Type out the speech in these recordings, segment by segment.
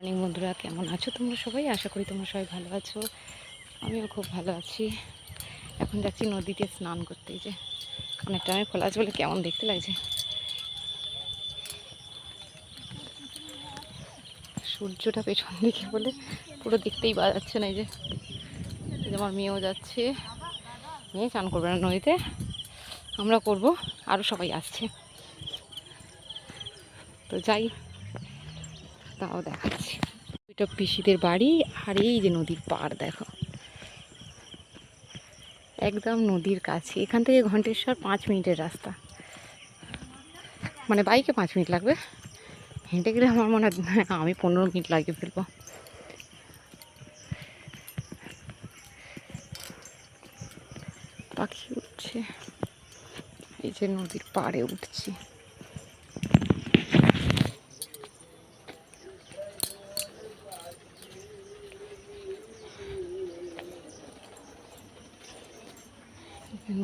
অনেক বন্ধুরা, কেমন আছো তোমরা সবাই? আশা করি তোমরা সবাই ভালো আছো। আমিও খুব ভালো আছি। এখন যাচ্ছি নদীতে স্নান করতে যে অনেক টাইমে খোলা আছে বলে কেমন দেখতে লাগছে। সূর্যটা পেছন দিকে বলে পুরো দেখতেই পাওয়া যাচ্ছে না, এই যে। এই যে আমার মেয়েও যাচ্ছে। মেয়ে চান করবে না নদীতে। আমরা করব আরও সবাই আসছে। তো যাই তাও দেখাচ্ছি। এটা পিসিদের বাড়ি আর এই যে নদীর পাড়, দেখো। একদম নদীর কাছে। এখান থেকে ঘন্টেশ্বর পাঁচ মিনিটের রাস্তা। মানে বাইকে পাঁচ মিনিট লাগবে। হেঁটে গেলে আমার মনে হয়, আমি পনেরো মিনিট লাগিয়ে ফেলব। পাখি উঠছে। এই যে নদীর পাড়ে উঠছি।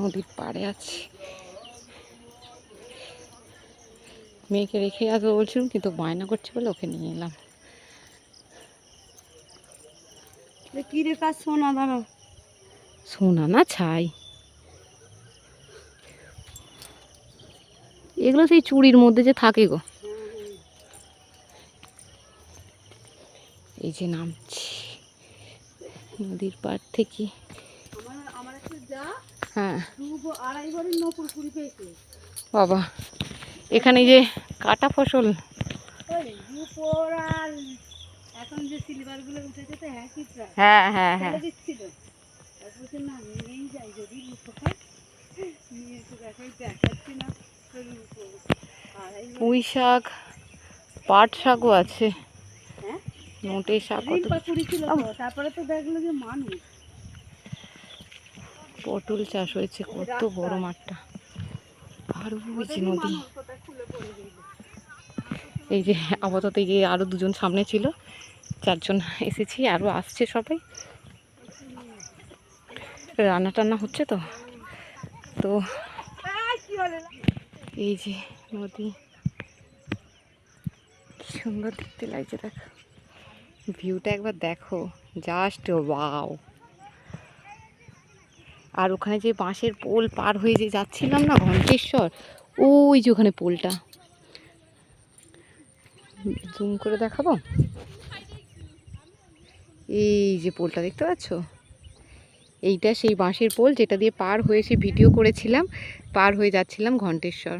নদীর পাড়ে আছি। মেয়েকে রেখে আসব বলছিলাম কিন্তু বায়না করছে বলে ওকে নিয়ে এলাম। কি রে কাজ শোনা দাঁড়া সোনা না ছাই। এগুলো সেই চুড়ির মধ্যে যে থাকে গো। এই যে নামছি নদীর পাড় থেকে আমার আমার একটা যা হ্যাঁ। বাবা এখানে যে কাটা ফসল। হ্যাঁ হ্যাঁ হ্যাঁ। পুঁই শাক পাট শাকও আছে। হ্যাঁ? মোটে শাক তারপরে তো দেখল যে মানুষ। পটল চাষ হয়েছে, কত বড় মাঠটা। আর যে নদী। এই যে আপাতত এই যে আরও দুজন সামনে ছিল, চারজন এসেছি আরও আসছে সবাই। রান্না টান্না হচ্ছে তো? তো এই যে নদী। সুন্দর দেখতে লাগছে, দেখো। ভিউটা একবার দেখো। Just wow. আর ওখানে যে বাঁশের পোল পার হয়ে যে যাচ্ছিলাম না ঘণ্টেশ্বর ওই যে ওখানে পোলটা। জুম করে দেখাবো? এই যে পোলটা দেখতে পাচ্ছ? এইটা সেই বাঁশের পোল যেটা দিয়ে পার হয়ে সে ভিডিও করেছিলাম, পার হয়ে যাচ্ছিলাম ঘণ্টেশ্বর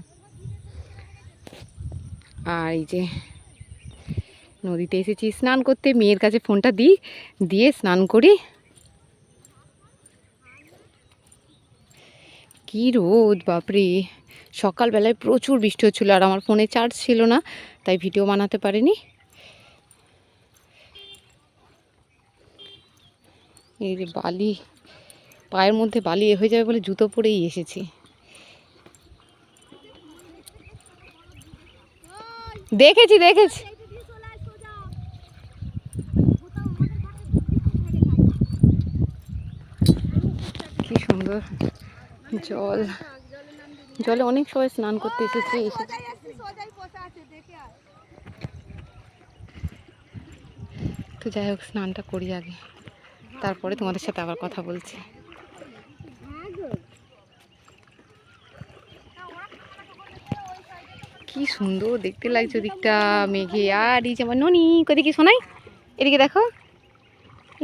আর এই যে নদীতে এসেছি, স্নান করতে মেয়ের কাছে ফোনটা দিই, দিয়ে স্নান করি। কি রোদ, বাপরে। সকালবেলায় প্রচুর বৃষ্টি হচ্ছিল আর আমার ফোনে চার্জ ছিল না, তাই ভিডিও বানাতে পারিনি। এই যে বালি, পায়ের মধ্যে বালি এ হয়ে যাবে বলে জুতো পরেই এসেছি। দেখেছি দেখেছি। কি সুন্দর। জল। জলে অনেক সবাই স্নান করতে এসেছে। এসে তো যাই হোক, স্নানটা করি আগে। তারপরে তোমাদের সাথে আবার কথা বলছি। কি সুন্দর দেখতে লাগছে ওদিকটা, মেঘে। আর এই যে আমার ননি কোদিকে শোনাই? এদিকে দেখো।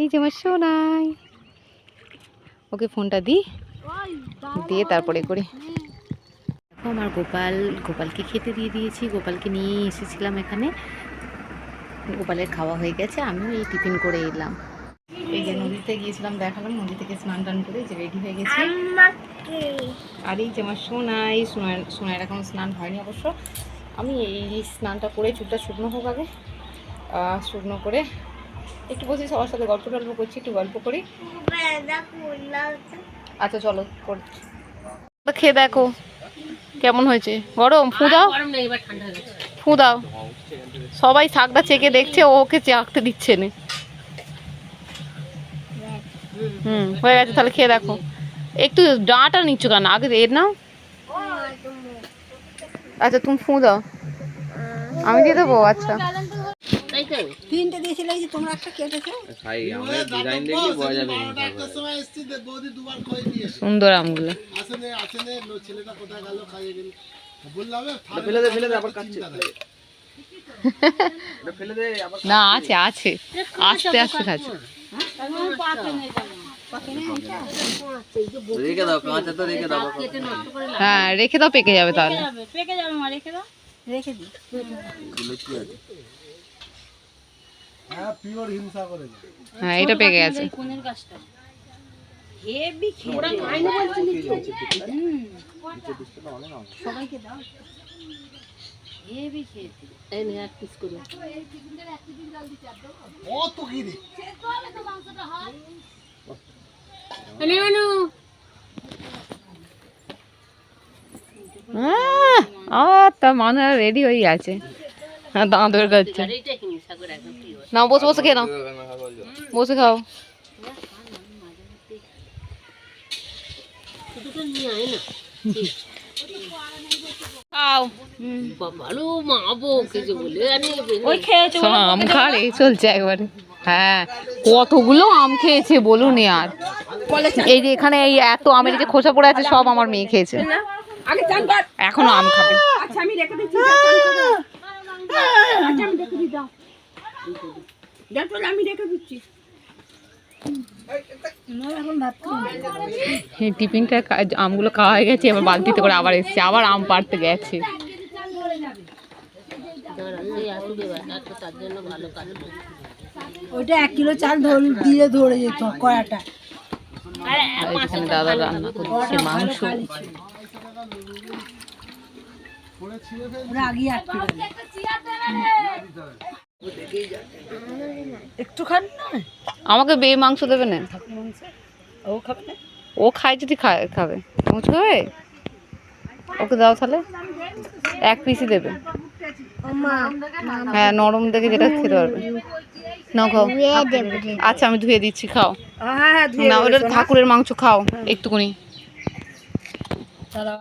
এই যে আমার শোনাই ওকে ফোনটা দিই দিয়ে তারপরে করি। দেখো আমার গোপাল গোপালকে খেতে দিয়ে দিয়েছি। গোপালকে নিয়ে এসেছিলাম এখানে। গোপালের খাওয়া হয়ে গেছে আমিও এই টিফিন করে এলাম। এই যে নদীতে গিয়েছিলাম দেখালাম নদী থেকে স্নান টান করে যে রেডি হয়ে গেছি। আর এই যে আমার সোনাই সোনার সোনার এখন স্নান হয়নি অবশ্য। আমি এই স্নানটা করে চুলটা শুকনো হোক আগে শুকনো করে একটু বসে সবার সাথে গল্প টল্প করছি একটু গল্প করি। আচ্ছা চলো খেয়ে দেখো কেমন হয়েছে? গরম? ফু দাও। ফু দাও। সবাই শাকটা চেকে দেখছে ও ওকে চাকতে দিচ্ছে না। হুম হয়ে গেছে তাহলে খেয়ে দেখো। একটু ডাঁটা নিচ্ছ কেন? আগে এর নাও। আচ্ছা তুমি ফু দাও। আমি দিয়ে দেবো? আচ্ছা। তিনটে দিয়েছিল এই যে তোমরা একটা কেটেছো। খাই আমরা ডিজাইন দেখলে বোঝা যাবে সুন্দর আমগুলো। ফেলে দে ফেলে দে আবার কাটছে। এটা ফেলে দে আবার না আছে আছে। আস্তে আস্তে খাচ্ছে রেখে দাও কাঁচা তো রেখে দাও হ্যাঁ রেখে দাও পেকে যাবে তাহলে। পেকে যাবে মা রেখে দাও। রেখে দিই। হ্যাঁ এটা পেকে গেছে। কোনের গাছটা। হেভি খেয়ে ওরা খায় সবাইকে দাও। হেভি খেয়েছি এই নে এক পিস করে। আহ, আর তা মানুষ রেডি হয়ে আছে হ্যাঁ দাঁতর করছে নাও বসে বসে খেয়ে নাও বসে খাও খাও ওই খেয়েছে আম খাড়ে চলছে একবারে। হ্যাঁ কতগুলো আম খেয়েছে বলুন আর। এই যে এখানে এই এত আমের যে খোসা পড়ে আছে সব আমার মেয়ে খেয়েছে। আগে এখনও আম খাবে। আচ্ছা আমি রেখে দিচ্ছি আচ্ছা আমি রেখে দিই দাও। তাহলে আমি রেখে দিচ্ছি। টিফিনটা আমগুলো খাওয়া হয়ে গেছে এবার বালতিতে করে আবার এসছে আবার আম পাড়তে গেছে। ওইটা এক কিলো চাল দিয়ে ধরে যেত কড়াটা। এখানে দাদা রান্না করছে মাংস। আগে একটু খান না আমাকে বে মাংস দেবে না। ও খাবে না? ও খায় যদি খায় খাবে। মাংস খাবে? ওকে দাও তাহলে। এক পিসই দেবে। হ্যাঁ নরম দেখে যেটা খেতে পারবে। নাও খাও। আচ্ছা আমি ধুয়ে দিচ্ছি খাও। হ্যাঁ হ্যাঁ না ওটা ঠাকুরের মাংস খাও। একটুকুনি।